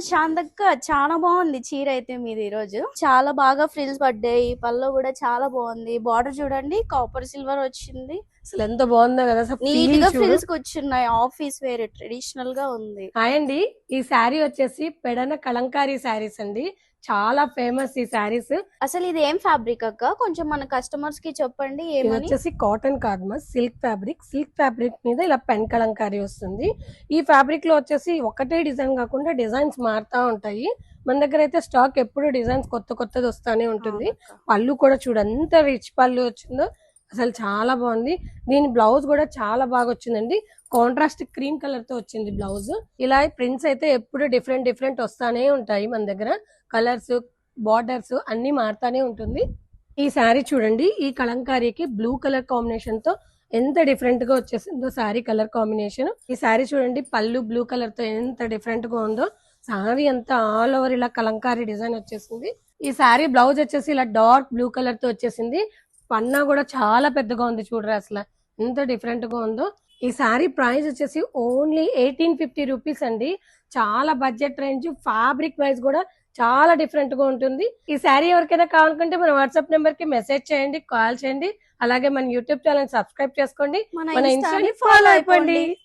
శాంతక్క చాలా బాగుంది చీర అయితే మీది ఈ రోజు చాలా బాగా ఫ్రిల్స్ పడ్డాయి. పళ్ళు కూడా చాలా బాగుంది. బార్డర్ చూడండి కాపర్ సిల్వర్ వచ్చింది. అసలు ఎంత బాగుందో కదా నీట్గా. ఫ్రిల్స్ కూర్చున్నాయి ఆఫీస్ వేర్ ట్రెడిషనల్గా ఉంది. హాయ్ అండి. ఈ శారీ వచ్చేసి పెడన కలంకారీ శారీస్ అండి. చాలా ఫేమస్ ఈ శారీస్ అసలు ఇది ఏం ఫ్యాబ్రిక్ అక్క? కొంచెం మన కస్టమర్స్కి చెప్పండి ఇది వచ్చేసి కాటన్ కార్డ్మస్ సిల్క్ ఫ్యాబ్రిక్ సిల్క్ ఫ్యాబ్రిక్ మీద ఇలా పెన్ కలంకారీ వస్తుంది. ఈ ఫ్యాబ్రిక్లో వచ్చేసి ఒకటే డిజైన్ కాకుండా డిజైన్స్ మారుతా ఉంటాయి. మన దగ్గర అయితే స్టాక్ ఎప్పుడు డిజైన్స్ కొత్త కొత్తది వస్తానే ఉంటుంది. పళ్ళు కూడా చూడు ఎంత రిచ్ పళ్ళు వచ్చిందో అసలు చాలా బాగుంది. దీని బ్లౌజ్ కూడా చాలా బాగా వచ్చిందండి. కాంట్రాస్ట్ క్రీమ్ కలర్తో వచ్చింది బ్లౌజ్. ఇలా ప్రింట్స్ అయితే ఎప్పుడు డిఫరెంట్ డిఫరెంట్ వస్తానే ఉంటాయి మన దగ్గర. కలర్స్ బార్డర్స్ అన్ని మారుతానే ఉంటుంది. ఈ శారీ చూడండి ఈ కలంకారీకి బ్లూ కలర్ కాంబినేషన్తో ఎంత డిఫరెంట్గా వచ్చేసిందో శారీ కలర్ కాంబినేషన్. ఈ శారీ చూడండి పళ్ళు బ్లూ కలర్తో ఎంత డిఫరెంట్గా ఉందో. శారీ అంతా ఆల్ ఓవర్ ఇలా కలంకారీ డిజైన్ వచ్చేసింది. ఈ శారీ బ్లౌజ్ వచ్చేసి ఇలా డార్క్ బ్లూ కలర్తో వచ్చేసింది. పన్నా కూడా చాలా పెద్దగా ఉంది చూడరా అసలు. ఎంత డిఫరెంట్గా ఉందో. ఈ శారీ ప్రైస్ వచ్చేసి ఓన్లీ ఎయిటీన్ ఫిఫ్టీ రూపీస్ అండి. చాలా బడ్జెట్ రేంజ్ ఫ్యాబ్రిక్ వైజ్ కూడా చాలా డిఫరెంట్గా ఉంటుంది. ఈ శారీ ఎవరికైనా కావాలనుకుంటే మన వాట్సాప్ నెంబర్కి మెసేజ్ చేయండి కాల్ చేయండి. అలాగే మన యూట్యూబ్ ఛానల్ సబ్స్క్రైబ్ చేసుకోండి. మన ఇన్స్టాని ఫాలో అయిపోండి.